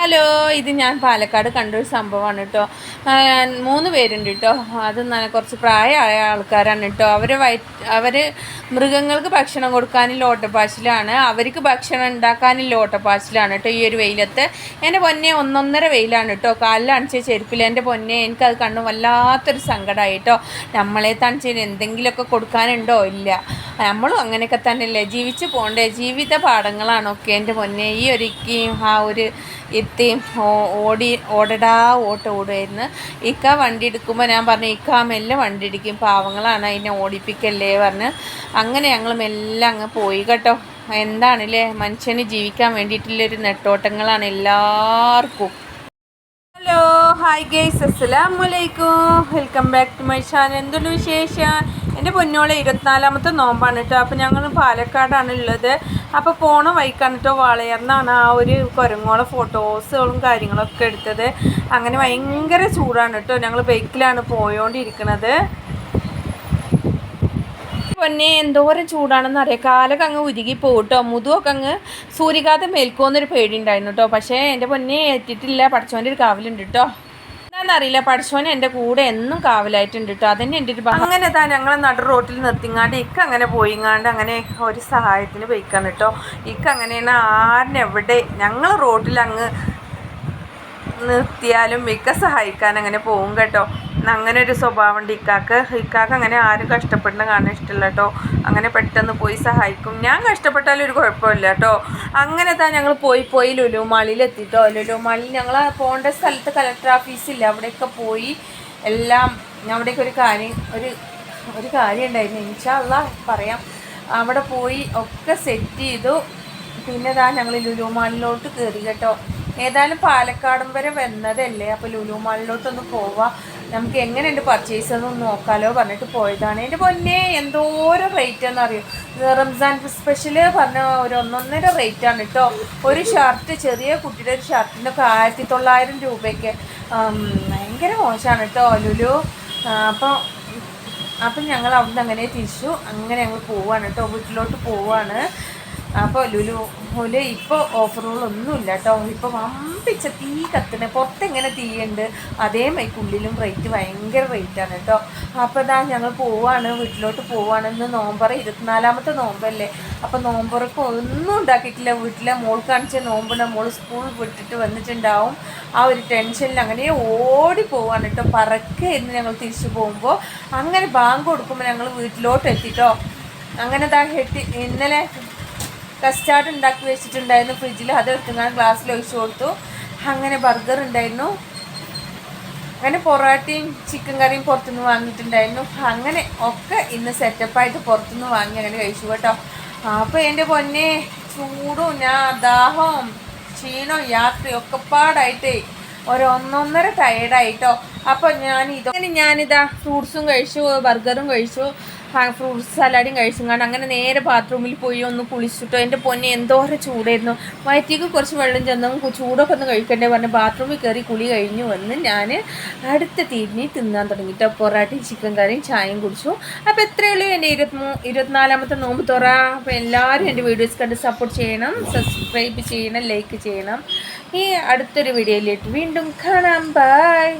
Hello ഇത് ഞാൻ പാലക്കാട് കണ്ടൊരു സംഭവമാണ് കേട്ടോ മൂന്ന് പേരുണ്ട് കേട്ടോ അത് കുറച്ച് പ്രായമായ ആൾക്കാരാണ് കേട്ടോ അവർ വയറ്റ് അവർ മൃഗങ്ങൾക്ക് ഭക്ഷണം കൊടുക്കാനും ഓട്ടപ്പാച്ചിലാണ്. അവർക്ക് ഭക്ഷണം ഉണ്ടാക്കാനും ഓട്ടപ്പാച്ചിലാണ് കേട്ടോ ഈ ഒരു വെയിലത്ത്. എന്റെ പൊന്നെ ഒന്നൊന്നര വെയിലാണ് കേട്ടോ കാലിലണിച്ച ചെരുപ്പിൽ എന്റെ പൊന്നെ എനിക്കത് കണ്ടു വല്ലാത്തൊരു സങ്കടമായി കേട്ടോ നമ്മളെ തണിച്ച് എന്തെങ്കിലുമൊക്കെ കൊടുക്കാനുണ്ടോ? ഇല്ല. നമ്മളും അങ്ങനെയൊക്കെ തന്നെയല്ലേ? ജീവിച്ച് പോകണ്ടേ ജീവിത പാഠങ്ങളാണൊക്കെ എന്റെ പൊന്നെ ഈ ഒരിക്കയും ആ ഒരു എത്തിയും ഓടി ഓടടാ ഓട്ട ഓടുമായിരുന്നു ഇക്ക വണ്ടി എടുക്കുമ്പോൾ ഞാൻ പറഞ്ഞു ഇക്ക മെല്ലെ വണ്ടി ഇടിക്കും പാവങ്ങളാണ് അതിനെ ഓടിപ്പിക്കല്ലേ പറഞ്ഞ്. അങ്ങനെ ഞങ്ങൾ മെല്ലെ അങ്ങ് പോയി കേട്ടോ. എന്താണല്ലേ മനുഷ്യന് ജീവിക്കാൻ വേണ്ടിയിട്ടുള്ളൊരു നെട്ടോട്ടങ്ങളാണ് എല്ലാവർക്കും. ഹലോ ഹായ് ഗേസ് അസ്സലാമലൈക്കും welcome back to my channel. എന്തുണ്ട് വിശേഷം? എന്റെ പൊന്നോളെ ഇരുപത്തിനാലാമത്തെ നോമ്പാണ് കേട്ടോ അപ്പോൾ ഞങ്ങൾ പാലക്കാടാണ് ഉള്ളത്. അപ്പോൾ പോണ വഴിക്കാണ് കേട്ടോ വളയർന്നാണ് ആ ഒരു കുരങ്ങോളെ ഫോട്ടോസുകളും കാര്യങ്ങളൊക്കെ എടുത്തത്. അങ്ങനെ ഭയങ്കര ചൂടാണ് കേട്ടോ ഞങ്ങൾ ബൈക്കിലാണ് പോയോണ്ടിരിക്കണത്. പൊന്നെ എന്തോരം ചൂടാണെന്ന് അറിയാം. കാലൊക്കെ അങ്ങ് ഉരുകി പോട്ടോ മുതുവൊക്കെ അങ്ങ് സൂര്യഘാതം മേൽക്കോന്നൊരു പേടി ഉണ്ടായിരുന്നു കേട്ടോ പക്ഷേ എന്റെ പൊന്നെ എത്തിയിട്ടില്ല പഠിച്ചോന്റെ ഒരു കാവലുണ്ട് കേട്ടോ എന്താണെന്നറിയില്ല പഠിച്ചോൻ എന്റെ കൂടെ എന്നും കാവലായിട്ടുണ്ട് കേട്ടോ അതന്നെ എന്റെ ഒരു അങ്ങനെ താ ഞങ്ങളെ നട റോട്ടിൽ നിർത്തിങ്ങാണ്ട് ഇക്ക അങ്ങനെ പോയിങ്ങാണ്ട് അങ്ങനെ ഒരു സഹായത്തിന് പോയിക്കാണ് കേട്ടോ ഇക്ക അങ്ങനെയാണ് ആരിനെവിടെ ഞങ്ങൾ റോട്ടിൽ അങ്ങ് നിർത്തിയാലും മിക്ക സഹായിക്കാൻ അങ്ങനെ പോകും കേട്ടോ. അങ്ങനെ ഒരു സ്വഭാവം ഉണ്ട്. ഇക്കാക്ക് ഇക്കാക്ക് അങ്ങനെ ആരും കഷ്ടപ്പെടുന്ന കാണാൻ ഇഷ്ടമില്ല കേട്ടോ അങ്ങനെ പെട്ടെന്ന് പോയി സഹായിക്കും. ഞാൻ കഷ്ടപ്പെട്ടാലും ഒരു കുഴപ്പമില്ല കേട്ടോ അങ്ങനെ താ ഞങ്ങൾ പോയി പോയി ലുലു മാളിൽ എത്തിട്ടോ ലുലു മാളിൽ ഞങ്ങൾ പോകേണ്ട സ്ഥലത്ത് കലക്ടർ ഓഫീസില്ല അവിടെയൊക്കെ പോയി എല്ലാം അവിടേക്ക് ഒരു കാര്യം ഒരു ഒരു കാര്യം ഉണ്ടായിരുന്നു. ഇൻഷാല്ല പറയാം. അവിടെ പോയി ഒക്കെ സെറ്റ് ചെയ്തു. പിന്നെ താ ഞങ്ങൾ ലുലു മാളിലോട്ട് കയറി കേട്ടോ ഏതായാലും പാലക്കാടും വരെ വന്നതല്ലേ. അപ്പോൾ ലുലു മാളിലോട്ടൊന്ന് പോവാം. നമുക്ക് എങ്ങനെയുണ്ട് പർച്ചേസ് എന്ന് നോക്കാലോ പറഞ്ഞിട്ട് പോയതാണ്. എന്റെ പൊന്നെ എന്തോരം റേറ്റ് എന്നറിയോ റംസാൻ സ്പെഷ്യൽ പറഞ്ഞ ഒരു ഒന്നൊന്നര റേറ്റ് ആണ് കേട്ടോ ഒരു ഷർട്ട് ചെറിയ കുട്ടിയുടെ ഒരു ഷർട്ടിനൊക്കെ ആയിരത്തി തൊള്ളായിരം രൂപയ്ക്ക്. ഭയങ്കര മോശമാണ് കേട്ടോ ലുലു. അപ്പോൾ അപ്പം ഞങ്ങൾ അവിടുന്ന് അങ്ങനെ തിരിച്ചു. അങ്ങനെ ഞങ്ങൾ പോവാണ് കേട്ടോ വീട്ടിലോട്ട് പോവാണ്. അപ്പോൾ ലുലു മുല ഇപ്പോൾ ഓഫറുകളൊന്നുമില്ല കേട്ടോ. ഇപ്പോൾ വമ്പിച്ച തീ കത്തണ പുറത്തെങ്ങനെ തീയുണ്ട്. അതേ മൈക്കുള്ളിലും റേറ്റ് ഭയങ്കര റേറ്റാണ് കേട്ടോ. അപ്പോൾ ഇതാ ഞങ്ങൾ പോവാണ് വീട്ടിലോട്ട് പോവാണെന്ന് നോമ്പറ ഇരുപത്തിനാലാമത്തെ നോമ്പല്ലേ. അപ്പോൾ നോമ്പറക്ക് ഒന്നും ഉണ്ടാക്കിയിട്ടില്ല. വീട്ടിലെ മോൾ കാണിച്ച നോമ്പിന് മോൾ സ്കൂൾ വിട്ടിട്ട് വന്നിട്ടുണ്ടാവും. ആ ഒരു ടെൻഷനിൽ അങ്ങനെ ഓടി പോവാണ് കേട്ടോ. പറക്കായിരുന്നു ഞങ്ങൾ തിരിച്ചു പോകുമ്പോൾ അങ്ങനെ ബാങ്ക് കൊടുക്കുമ്പോൾ ഞങ്ങൾ വീട്ടിലോട്ട് എത്തിട്ടോ. അങ്ങനെ ദാ എത്തി ഇന്നലെ കസ്റ്റാർഡ് ഉണ്ടാക്കി വെച്ചിട്ടുണ്ടായിരുന്നു. ഫ്രിഡ്ജിൽ അത് എടുത്തുകൊണ്ട് ഗ്ലാസ്സിൽ ഒഴിച്ചു കൊടുത്തു. അങ്ങനെ ബർഗർ ഉണ്ടായിരുന്നു. അങ്ങനെ പൊറോട്ടയും ചിക്കൻ കറിയും പുറത്തുനിന്ന് വാങ്ങിയിട്ടുണ്ടായിരുന്നു. അങ്ങനെ ഒക്കെ ഇന്ന് സെറ്റപ്പായിട്ട് പുറത്തുനിന്ന് വാങ്ങി അങ്ങനെ കഴിച്ചു കേട്ടോ. അപ്പോൾ എന്റെ പൊന്നെ ചൂടും ഞാൻ ദാഹവും ക്ഷീണവും യാത്രയും ഒക്കെ പാടായിട്ടേ ഒരൊന്നൊന്നര ടയേർഡായിട്ടോ അപ്പോൾ ഞാൻ ഇതോ ഞാനിതാ ഫ്രൂട്ട്സും കഴിച്ചു ബർഗറും കഴിച്ചു. ഫ്രൂട്ട്സ് സലാഡും കഴിച്ചും. കഴിച്ചുകൊണ്ട് അങ്ങനെ നേരെ ബാത്റൂമിൽ പോയി ഒന്ന് കുളിച്ചിട്ടോ എന്റെ പൊന്നെ എന്തോരം ചൂടായിരുന്നു. വയറ്റിക്ക് കുറച്ച് വെള്ളം ചെന്നും. ചൂടൊക്കെ ഒന്ന് കഴിക്കണ്ടേ പറഞ്ഞ് ബാത്റൂമിൽ കയറി കുളി കഴിഞ്ഞു വന്ന് ഞാൻ അടുത്ത തിരിഞ്ഞ് തിന്നാൻ തുടങ്ങിയിട്ട് പൊറാട്ടയും ചിക്കൻ കറിയും ചായയും കുടിച്ചു. അപ്പോൾ എത്രയേ ഉള്ളൂ എന്റെ ഇരുപത്തിമൂ ഇരുപത്തിനാലാമത്തെ നോമ്പ് തുറ. അപ്പോൾ എല്ലാവരും എന്റെ വീഡിയോസ് കണ്ട് സപ്പോർട്ട് ചെയ്യണം. സബ്സ്ക്രൈബ് ചെയ്യണം ലൈക്ക് ചെയ്യണം. ഈ അടുത്തൊരു വീഡിയോയിലേക്ക് വീണ്ടും കാണാം. ബൈ